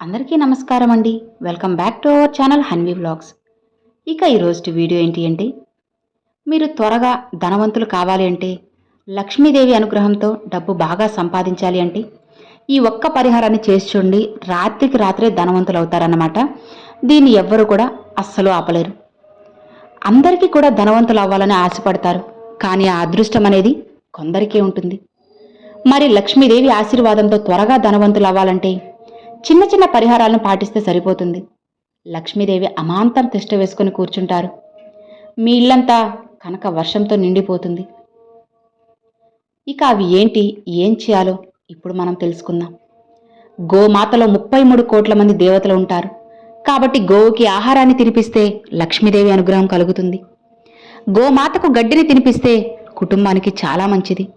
అందరికీ నమస్కారం అండి. Welcome back to our channel Hanvi vlogs ఇక ఈరోజు వీడియో ఏంటి అంటే మీరు త్వరగా ధనవంతులు కావాలి అంటే లక్ష్మీదేవి అనుగ్రహంతో డబ్బు బాగా సంపాదించాలి అంటే ఈ ఒక్క పరిహారాన్ని చేసి చూడండి. రాత్రికి రాత్రే ధనవంతులు అవుతారన్నమాట. దీన్ని ఎవ్వరు కూడా అస్సలు ఆపలేరు. అందరికీ కూడా ధనవంతులు అవ్వాలని ఆశపడతారు. కానీ ఆ అదృష్టం అనేది కొందరికే ఉంటుంది. మరి లక్ష్మీదేవి ఆశీర్వాదంతో త్వరగా ధనవంతులు అవ్వాలంటే చిన్న చిన్న పరిహారాలను పాటిస్తే సరిపోతుంది. లక్ష్మీదేవి అమాంతం తిష్ట వేసుకుని కూర్చుంటారు. మీ ఇల్లంతా కనుక వర్షంతో నిండిపోతుంది. ఇక అవి ఏంటి? ఏం చేయాలో ఇప్పుడు మనం తెలుసుకుందాం. గోమాతలో ముప్పై మూడు కోట్ల మంది దేవతలు ఉంటారు. కాబట్టి గోవుకి ఆహారాన్ని తినిపిస్తే లక్ష్మీదేవి అనుగ్రహం కలుగుతుంది. గోమాతకు గడ్డిని తినిపిస్తే కుటుంబానికి చాలా మంచిది.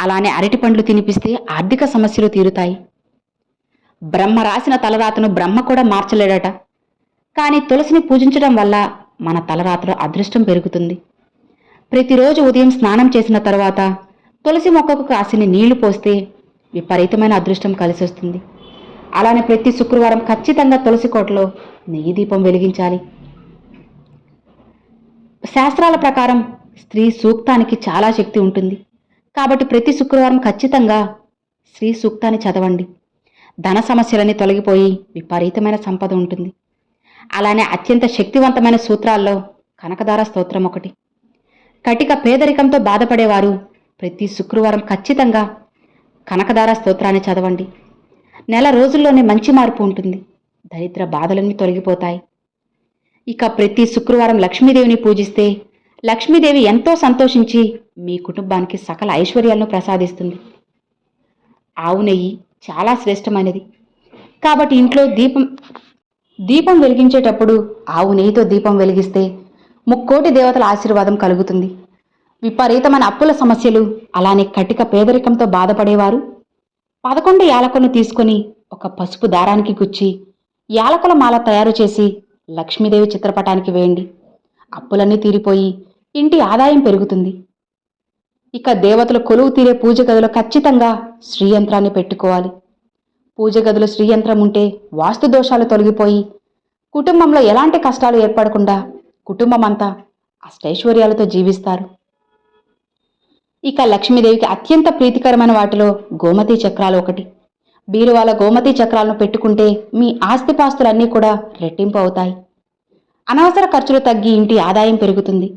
అలానే అరటి పండ్లు తినిపిస్తే ఆర్థిక సమస్యలు తీరుతాయి. బ్రహ్మ రాసిన తలరాతను బ్రహ్మ కూడా మార్చలేడట. కానీ తులసిని పూజించడం వల్ల మన తలరాతలో అదృష్టం పెరుగుతుంది. ప్రతిరోజు ఉదయం స్నానం చేసిన తర్వాత తులసి మొక్కకు కాసిని నీళ్ళు పోస్తే విపరీతమైన అదృష్టం కలిసి వస్తుంది అలానే ప్రతి శుక్రవారం ఖచ్చితంగా తులసి కోటలో నెయ్యి దీపం వెలిగించాలి. శాస్త్రాల ప్రకారం స్త్రీ సూక్తానికి చాలా శక్తి ఉంటుంది. కాబట్టి ప్రతి శుక్రవారం ఖచ్చితంగా స్త్రీ సూక్తాన్ని చదవండి. ధన సమస్యలన్నీ తొలగిపోయి విపరీతమైన సంపద ఉంటుంది. అలానే అత్యంత శక్తివంతమైన సూత్రాల్లో కనకదార స్తోత్రం ఒకటి. కటిక పేదరికంతో బాధపడేవారు ప్రతి శుక్రవారం ఖచ్చితంగా కనకదార స్తోత్రాన్ని చదవండి. నెల రోజుల్లోనే మంచి మార్పు ఉంటుంది. దరిద్ర బాధలన్నీ తొలగిపోతాయి. ఇక ప్రతి శుక్రవారం లక్ష్మీదేవిని పూజిస్తే లక్ష్మీదేవి ఎంతో సంతోషించి మీ కుటుంబానికి సకల ఐశ్వర్యాలను ప్రసాదిస్తుంది. ఆవు నెయ్యి చాలా శ్రేష్టమైనది. కాబట్టి ఇంట్లో దీపం దీపం వెలిగించేటప్పుడు ఆవు నెయ్యితో దీపం వెలిగిస్తే ముక్కోటి దేవతల ఆశీర్వాదం కలుగుతుంది. విపరీతమైన అప్పుల సమస్యలు అలానే కటిక పేదరికంతో బాధపడేవారు. పదకొండు యాలకులను తీసుకొని ఒక పసుపు దారానికి గుచ్చి యాలకుల మాల తయారు చేసి లక్ష్మీదేవి చిత్రపటానికి వేయండి. అప్పులన్నీ తీరిపోయి ఇంటి ఆదాయం పెరుగుతుంది. ఇక దేవతలు కొలువు తీరే పూజ గదిలో ఖచ్చితంగా శ్రీయంత్రాన్ని పెట్టుకోవాలి. పూజ గదిలో శ్రీయంత్రం ఉంటే వాస్తు దోషాలు తొలగిపోయి కుటుంబంలో ఎలాంటి కష్టాలు ఏర్పడకుండా కుటుంబం అంతా అష్టైశ్వర్యాలతో జీవిస్తారు. ఇక లక్ష్మీదేవికి అత్యంత ప్రీతికరమైన వాటిలో గోమతి చక్రాలు ఒకటి. బీరువాల గోమతి చక్రాలను పెట్టుకుంటే మీ ఆస్తిపాస్తులన్నీ కూడా రెట్టింపు అవుతాయి. అనవసర ఖర్చులు తగ్గి ఇంటి ఆదాయం పెరుగుతుంది.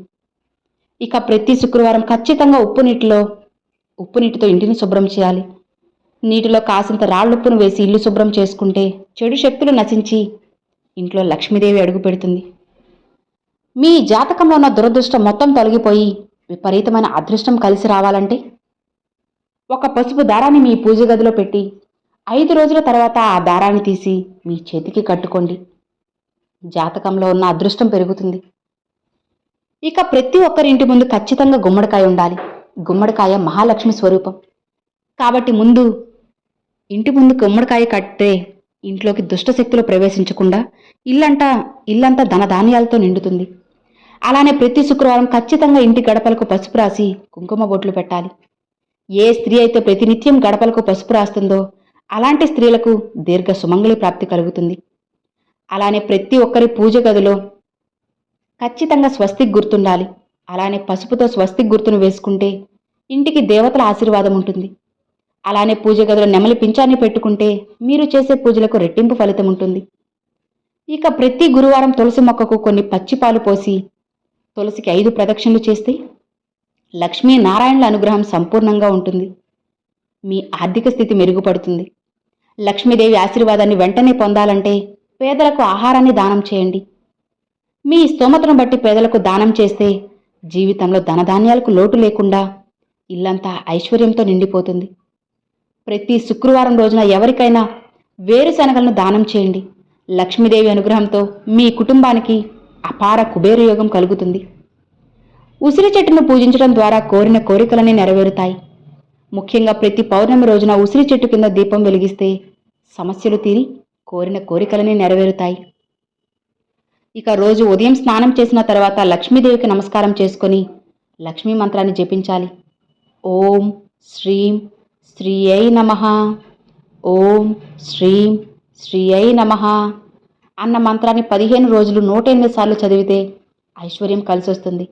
ఇక ప్రతి శుక్రవారం ఖచ్చితంగా ఉప్పు నీటిలో ఉప్పు నీటితో ఇంటిని శుభ్రం చేయాలి. నీటిలో కాసింత రాళ్ళుప్పును వేసి ఇల్లు శుభ్రం చేసుకుంటే చెడు శక్తులు నశించి ఇంట్లో లక్ష్మీదేవి అడుగు పెడుతుంది. మీ జాతకంలో ఉన్న దురదృష్టం మొత్తం తొలగిపోయి విపరీతమైన అదృష్టం కలిసి రావాలంటే? ఒక పసుపు దారాన్ని మీ పూజ గదిలో పెట్టి ఐదు రోజుల తర్వాత ఆ దారాన్ని తీసి మీ చేతికి కట్టుకోండి. జాతకంలో ఉన్న అదృష్టం పెరుగుతుంది. ఇక ప్రతి ఒక్కరి ఇంటి ముందు ఖచ్చితంగా గుమ్మడికాయ ఉండాలి. గుమ్మడికాయ మహాలక్ష్మి స్వరూపం. కాబట్టి ముందు ఇంటి ముందు గుమ్మడికాయ కట్టే ఇంట్లోకి దుష్టశక్తులు ప్రవేశించకుండా ఇల్లంతా ఇల్లంతా ధనధాన్యాలతో నిండుతుంది. అలానే ప్రతి శుక్రవారం ఖచ్చితంగా ఇంటి గడపలకు పసుపు రాసి కుంకుమ బొట్లు పెట్టాలి. ఏ స్త్రీ అయితే ప్రతినిత్యం గడపలకు పసుపు రాస్తుందో అలాంటి స్త్రీలకు దీర్ఘ సుమంగళి ప్రాప్తి కలుగుతుంది. అలానే ప్రతి ఒక్కరి పూజ గదిలో ఖచ్చితంగా స్వస్తిక్ గుర్తుండాలి. అలానే పసుపుతో స్వస్తిక్ గుర్తును వేసుకుంటే ఇంటికి దేవతల ఆశీర్వాదం ఉంటుంది. అలానే పూజ గదిలో నెమలి పింఛాన్ని పెట్టుకుంటే మీరు చేసే పూజలకు రెట్టింపు ఫలితం ఉంటుంది. ఇక ప్రతి గురువారం తులసి మొక్కకు కొన్ని పచ్చిపాలు పోసి తులసికి ఐదు ప్రదక్షిణలు చేస్తే లక్ష్మీ నారాయణుల అనుగ్రహం సంపూర్ణంగా ఉంటుంది. మీ ఆర్థిక స్థితి మెరుగుపడుతుంది. లక్ష్మీదేవి ఆశీర్వాదాన్ని వెంటనే పొందాలంటే పేదలకు ఆహారాన్ని దానం చేయండి. మీ స్తోమతను బట్టి పేదలకు దానం చేస్తే జీవితంలో ధనధాన్యాలకు లోటు లేకుండా ఇల్లంతా ఐశ్వర్యంతో నిండిపోతుంది. ప్రతి శుక్రవారం రోజున ఎవరికైనా వేరుశనగలను దానం చేయండి. లక్ష్మీదేవి అనుగ్రహంతో మీ కుటుంబానికి అపార కుబేరయోగం కలుగుతుంది. ఉసిరి చెట్టును పూజించడం ద్వారా కోరిన కోరికలన్నీ నెరవేరుతాయి. ముఖ్యంగా ప్రతి పౌర్ణమి రోజున ఉసిరి చెట్టు కింద దీపం వెలిగిస్తే సమస్యలు తీరి కోరిన కోరికలన్నీ నెరవేరుతాయి. ఇక రోజు ఉదయం స్నానం చేసిన తర్వాత లక్ష్మీదేవికి నమస్కారం చేసుకొని లక్ష్మీ మంత్రాన్ని జపించాలి. ఓం శ్రీం శ్రీ అయి నమ. ఓం శ్రీం శ్రీ అయి నమః. అన్న మంత్రాన్ని పదిహేను రోజులు నూట ఎనిమిది సార్లు చదివితే ఐశ్వర్యం కలిసొస్తుంది.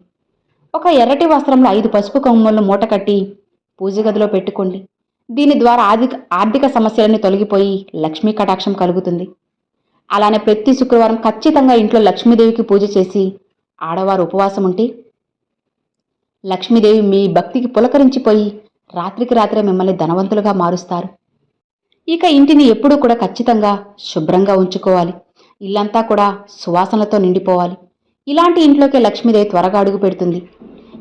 ఒక ఎర్రటి వస్త్రంలో ఐదు పసుపు కొమ్మలను మూట కట్టి పూజ గదిలో పెట్టుకోండి. దీని ద్వారా ఆర్థిక ఆర్థిక సమస్యలన్నీ తొలగిపోయి లక్ష్మీ కటాక్షం కలుగుతుంది. అలానే ప్రతి శుక్రవారం ఖచ్చితంగా ఇంట్లో లక్ష్మీదేవికి పూజ చేసి ఆడవారు ఉపవాసం ఉంటే లక్ష్మీదేవి మీ భక్తికి పులకరించిపోయి రాత్రికి రాత్రే మిమ్మల్ని ధనవంతులుగా మారుస్తారు. ఇక ఇంటిని ఎప్పుడూ కూడా ఖచ్చితంగా శుభ్రంగా ఉంచుకోవాలి. ఇల్లంతా కూడా సువాసనలతో నిండిపోవాలి. ఇలాంటి ఇంట్లోకి లక్ష్మీదేవి త్వరగా అడుగు పెడుతుంది.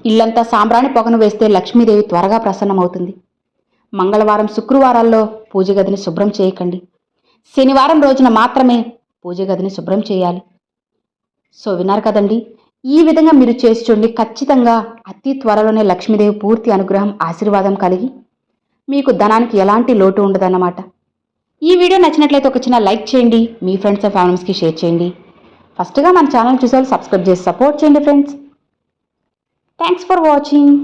ఇల్లంతా సాంబ్రాణి పొగను వేస్తే లక్ష్మీదేవి త్వరగా ప్రసన్నమవుతుంది. మంగళవారం శుక్రవారాల్లో పూజ గదిని శుభ్రం చేయకండి. శనివారం రోజున మాత్రమే పూజ గదిని శుభ్రం చేయాలి. సో విన్నారు కదండి? ఈ విధంగా మీరు చేసి చూడండి. ఖచ్చితంగా అతి త్వరలోనే లక్ష్మీదేవి పూర్తి అనుగ్రహం ఆశీర్వాదం కలిగి మీకు ధనానికి ఎలాంటి లోటు ఉండదన్నమాట. ఈ వీడియో నచ్చినట్లయితే ఒక చిన్న లైక్ చేయండి. మీ ఫ్రెండ్స్ అండ్ ఫ్యామిలీస్కి షేర్ చేయండి. ఫస్ట్గా మన ఛానల్ చూసే సబ్స్క్రైబ్ చేసి సపోర్ట్ చేయండి ఫ్రెండ్స్. Thanks for watching